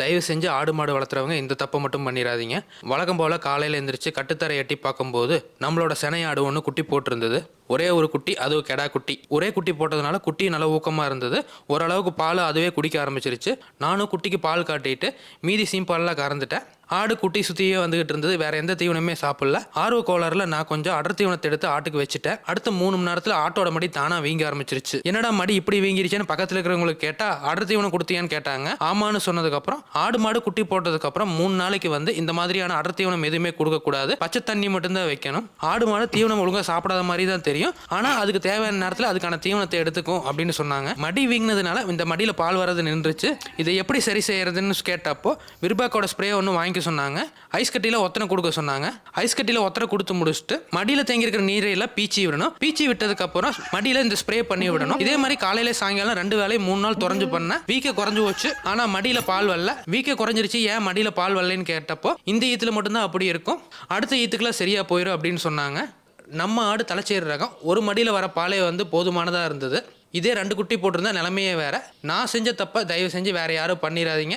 தயவு செஞ்சு ஆடு மாடு வளர்த்துறவங்க இந்த தப்பை மட்டும் பண்ணிடாதீங்க. வழக்கம் போல் காலையில் எழுந்திரிச்சு கட்டுத்தரை எட்டி பார்க்கும்போது நம்மளோட செனையாடு ஆடு ஒன்று குட்டி போட்டிருந்தது. ஒரே ஒரு குட்டி அது கெடா குட்டி. ஒரே குட்டி போட்டதுனால குட்டி நல்லா ஊக்கமாக இருந்தது. ஓரளவுக்கு பால் அதுவே குடிக்க ஆரம்பிச்சிருச்சு. நானும் குட்டிக்கு பால் காட்டிட்டு மீதி சீம்பாலெலாம் கறந்துட்டேன். ஆடு குட்டி சுற்றியே வந்துகிட்டு இருந்தது. வேற எந்த தீவனமே சாப்பிடல. ஆர்வ கோளாறுல நான் கொஞ்சம் அடர் தீவனத்தை எடுத்து ஆட்டுக்கு வச்சுட்டேன். அடுத்த மூணு மணி நேரத்தில் ஆட்டோட மடி தானா வீங்க ஆரம்பிச்சிருச்சு. என்னடா மடி இப்படி வீங்கிருச்சுன்னு பக்கத்தில் இருக்கிறவங்களுக்கு கேட்டா அடர் தீவனம் கொடுத்தியான்னு கேட்டாங்க. ஆமான்னு சொன்னதுக்கப்புறம் ஆடு மாடு குட்டி போட்டதுக்கப்புறம் மூணு நாளைக்கு வந்து இந்த மாதிரியான அடர் தீவனம் எதுவுமே கொடுக்கக்கூடாது பச்சை தண்ணி மட்டும்தான் வைக்கணும். ஆடு மாடு தீவனம் ஒழுங்காக சாப்பிடாத மாதிரி தான் தெரியும். ஆனால் அதுக்கு தேவையான நேரத்தில் அதுக்கான தீவனத்தை எடுத்துக்கும் அப்படின்னு சொன்னாங்க. மடி வீங்கினதுனால இந்த மடியில் பால் வரது நின்றுச்சு. இதை எப்படி சரி செய்யறதுன்னு கேட்டப்போ விருபாக்கோட ஸ்ப்ரே ஒன்று வைக்க சொன்னாங்க. ஐஸ் கட்டியில் ஒத்தனை கொடுக்க சொன்னாங்க. ஐஸ் கட்டியில் ஒத்தனை கொடுத்து முடிச்சுட்டு மடியில் தேங்கியிருக்கிற நீரையெல்லாம் பீச்சி விடணும். பீச்சி விட்டதுக்கு அப்புறம் மடியில் இந்த ஸ்ப்ரே பண்ணி விடணும். இதே மாதிரி காலையில சாயங்காலம் ரெண்டு வேலையும் மூணு நாள் தொடர்ந்து பண்ண வீக்க குறைஞ்சு போச்சு. ஆனால் மடியில் பால் வரல. வீக்க குறைஞ்சிருச்சு. ஏன் மடியில் பால் வரலன்னு கேட்டப்போ இந்த ஈத்துல மட்டும்தான் அப்படி இருக்கும். அடுத்த ஈத்துக்குலாம் சரியா போயிடும் அப்படின்னு சொன்னாங்க. நம்ம ஆடு தலைச்சேர் ரகம். ஒரு மடியில் வர பாலே வந்து போதுமானதாக இருந்தது. இதே ரெண்டு குட்டி போட்டிருந்தா நிலமையே வேற. நான் செஞ்ச தப்பை தயவு செஞ்சு வேற யாரும் பண்ணிடாதீங்க.